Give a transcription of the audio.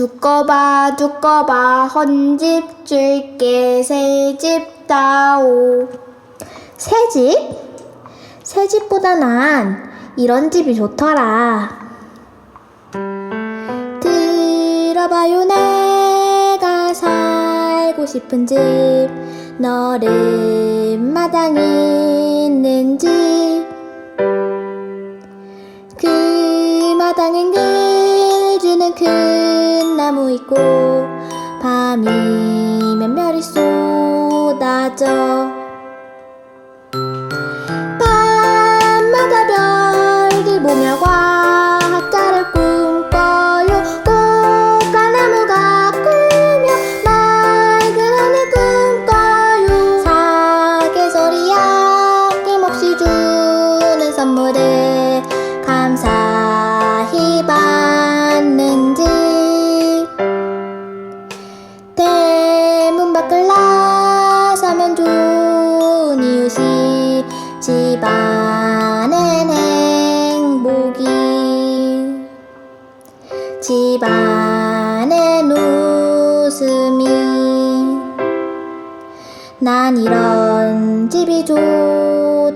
두꺼봐 두꺼봐 헌집 줄게 새집 다오. 새집? 새집보다 난 이런 집이 좋더라. 들어봐요 내가 살고 싶은 집. 너른 마당 있는 집. 그 마당엔 길 주는 큰 나무 있고 밤이면 별이 쏟아져. 밤마다 별들 보며 과학자를 꿈꿔요. 꽃가나무가 크며 맑은 하늘 꿈꿔요. 사계절이 아낌없이 주는 선물을 집안엔 행복이 집안엔 웃음이. 난 이런 집이 좋아